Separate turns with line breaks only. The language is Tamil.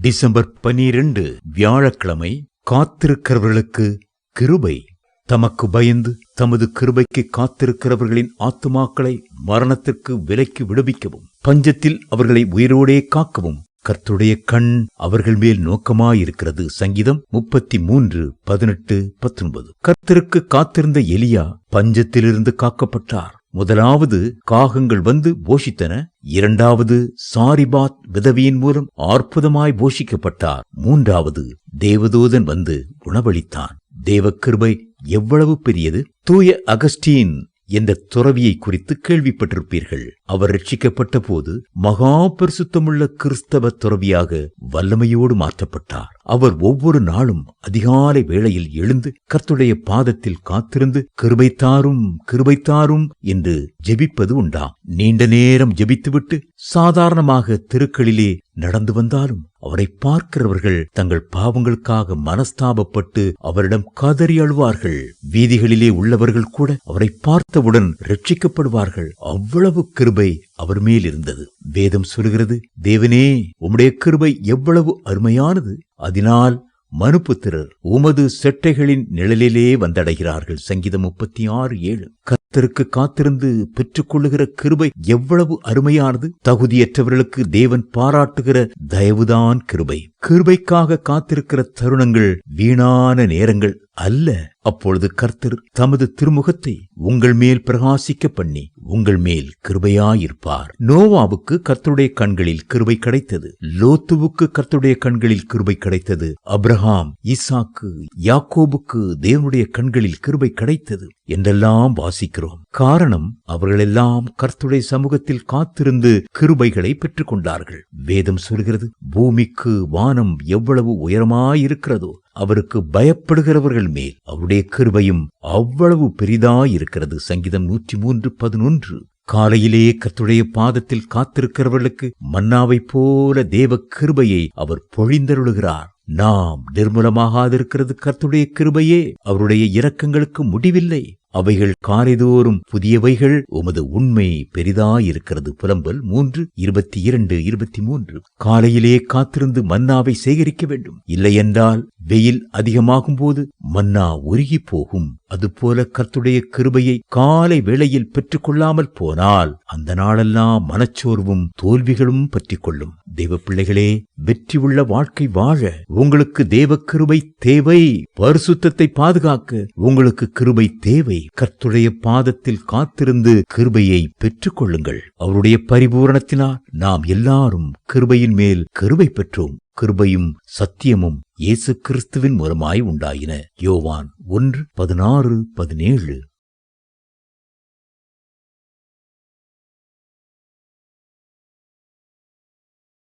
டிசம்பர் பனிரெண்டு வியாழக்கிழமை காத்திருக்கிறவர்களுக்கு கிருபை. தமக்கு பயந்து தமது கிருபைக்கு காத்திருக்கிறவர்களின் ஆத்துமாக்களை மரணத்திற்கு விலைக்கு விடுவிக்கவும் பஞ்சத்தில் அவர்களை உயிரோடே காக்கவும். கர்த்துடைய கண் அவர்கள் மேல் நோக்கமாயிருக்கிறது. சங்கீதம் முப்பத்தி மூன்று பதினெட்டு பத்தொன்பது. கர்த்தருக்கு காத்திருந்த எலியா பஞ்சத்திலிருந்து காக்கப்பட்டார். முதலாவது காகங்கள் வந்து போஷித்தன. இரண்டாவது சாரிபாத் விதவியின் மூலம் அற்புதமாய் போஷிக்கப்பட்டார். மூன்றாவது தேவதூதன் வந்து உணவளித்தான். தேவக்கிருபை எவ்வளவு பெரியது? தூய அகஸ்டீன் என்ற துறவியை குறித்து கேள்விப்பட்டிருப்பீர்கள்? அவர் ரட்சிக்கப்பட்ட போது மகா பரிசுத்தமுள்ள கிறிஸ்தவ துறவியாக வல்லமையோடு மாற்றப்பட்டார். அவர் ஒவ்வொரு நாளும் அதிகாலை வேளையில் எழுந்து கர்த்துடைய பாதத்தில் காத்திருந்து கிருபைத்தாரும் கிருபைத்தாரும் என்று ஜெபிப்பது உண்டாம். நீண்ட நேரம் ஜெபித்துவிட்டு சாதாரணமாக தெருக்களிலே நடந்து வந்தாலும் அவரை பார்க்கிறவர்கள் தங்கள் பாவங்களுக்காக மனஸ்தாபப்பட்டு அவரிடம் கதறி அழுவார்கள். வீதிகளிலே உள்ளவர்கள் கூட அவரை பார்த்தவுடன் ரட்சிக்கப்படுவார்கள் அவ்வளவு கிருபை அவர் மேல் இருந்தது. வேதம் சொல்கிறது தேவனே உம்முடைய கிருபை எவ்வளவு அருமையானது. அதனால் மனுப்புத்திரர் உமது செட்டைகளின் நிழலிலே வந்தடைகிறார்கள். சங்கீதம் முப்பத்தி ஆறு ஏழு. கத்தருக்கு காத்திருந்து பெற்றுக்கொள்ளுகிற கிருபை எவ்வளவு அருமையானது. தகுதியற்றவர்களுக்கு தேவன் பாராட்டுகிற தயவுதான் கிருபை. கிருபைக்காக காத்திருக்கிற தருணங்கள் வீணான நேரங்கள் அல்ல. அப்பொழுது கர்த்தர் தமது திருமுகத்தை உங்கள் மேல் பிரகாசிக்க பண்ணி உங்கள் மேல் கிருபையாயிருப்பார். நோவாவுக்கு கர்த்தருடைய கண்களில் கிருபை கிடைத்தது. லோத்துவுக்கு கர்த்தருடைய கண்களில் கிருபை கிடைத்தது. அப்ரஹாம் ஈசாக்கு யாக்கோபுக்கு தேவனுடைய கண்களில் கிருபை கிடைத்தது என்றெல்லாம் வாசிக்கிறோம். காரணம் அவர்களெல்லாம் கர்த்துடைய சமூகத்தில் காத்திருந்து கிருபைகளை பெற்றுக் கொண்டார்கள் வேதம் சொல்கிறது பூமிக்கு வானம் எவ்வளவு உயரமாயிருக்கிறதோ அவருக்கு பயப்படுகிறவர்கள் மேல் அவருடைய கிருபையும் அவ்வளவு பெரிதாயிருக்கிறது. சங்கீதம் நூற்றி மூன்று பதினொன்று. காலையிலே கத்துடைய பாதத்தில் காத்திருக்கிறவர்களுக்கு மன்னாவைப் போல தேவ கிருபையை அவர் பொழிந்தருளுகிறார். நாம் நிர்மூலமாகாதிருக்கிறது கர்த்துடைய கிருபையே. அவருடைய இரக்கங்களுக்கு முடிவில்லை. அவைகள் காரைதோறும் புதியவைகள். உமது உண்மை பெரிதாயிருக்கிறது. புலம்பல் மூன்று இருபத்தி இரண்டு இருபத்தி மூன்று. காலையிலே காத்திருந்து மன்னாவை சேகரிக்க வேண்டும். இல்லையென்றால் வெயில் அதிகமாகும் போது மன்னா உருகி போகும் அதுபோல கர்த்துடைய கிருபையை காலை வேளையில் பெற்றுக்கொள்ளாமல் போனால் அந்த நாளெல்லாம் மனச்சோர்வும் தோல்விகளும் பற்றிக்கொள்ளும். தெய்வ பிள்ளைகளே வெற்றி உள்ள வாழ்க்கை வாழ உங்களுக்கு தேவ கிருபை தேவை. பரிசுத்தத்தை பாதுகாக்க உங்களுக்கு கிருபை தேவை. கர்த்துடைய பாதத்தில் காத்திருந்து கிருபையை பெற்றுக் கொள்ளுங்கள் அவருடைய பரிபூரணத்தினால் நாம் எல்லாரும் கிருபையின் மேல் கிருபை பெற்றோம். கிருபையும் சத்தியமும் இயேசு கிறிஸ்துவின் மூலமாய் உண்டாயின. யோவான் ஒன்று பதினாறு பதினேழு.